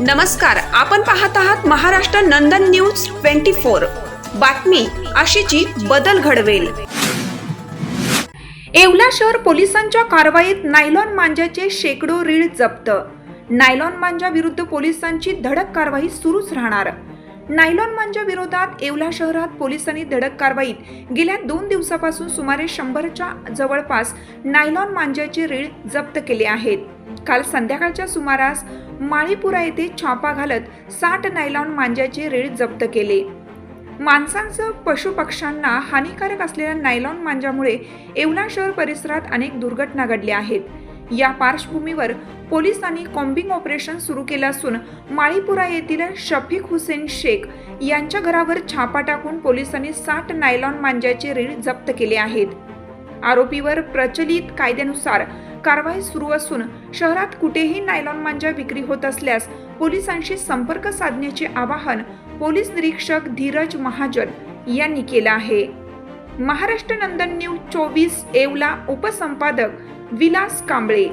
नमस्कार आपण पाहत आहात Maharashtra Nandan news twenty four. बातमी अशीची बदल घडवेल. येवला शहर पोलिसांच्या कारवाईत नायलॉन मांजाचे शेकडो रीळ जप्त. नायलॉन मांजा विरुद्ध पोलिसांची धडक कारवाई सुरूच राहणार. नायलॉन मांजा विरोधात येवला शहरात पोलिसांनी धडक कारवाईत गेल्या दोन दिवसापासून सुमारे शंभरच्या जवळपास नायलॉन मांजाचे रीळ जप्त केले आहेत. काल संध्याकाळच्या सुमारास माळीपुरा येथे छापा घालत साठ नायलॉन मांज्याचे रीळ जप्त केले. माणसांसह पशुपक्ष्यांना हानिकारक असलेल्या नायलॉन मांजामुळे येवला शहर परिसरात अनेक दुर्घटना घडल्या आहेत. या पार्श्वभूमीवर पोलिसांनी कॉम्बिंग ऑपरेशन सुरू केलं असून माळीपुरा येथील शफीक हुसेन शेख यांच्या घरावर छापा टाकून पोलिसांनी साठ नायलॉन मांज्याचे रीळ जप्त केले आहेत. आरोपीवर प्रचलित कायद्यानुसार कारवाई सुरू असून शहरात कुठेही नायलॉन मांजा विक्री होत असल्यास पोलिसांशी संपर्क साधण्याचे आवाहन पोलीस निरीक्षक धीरज महाजन यांनी केलं आहे. महाराष्ट्र नंदन न्यूज चोवीस एवला उपसंपादक विलास कांबळे.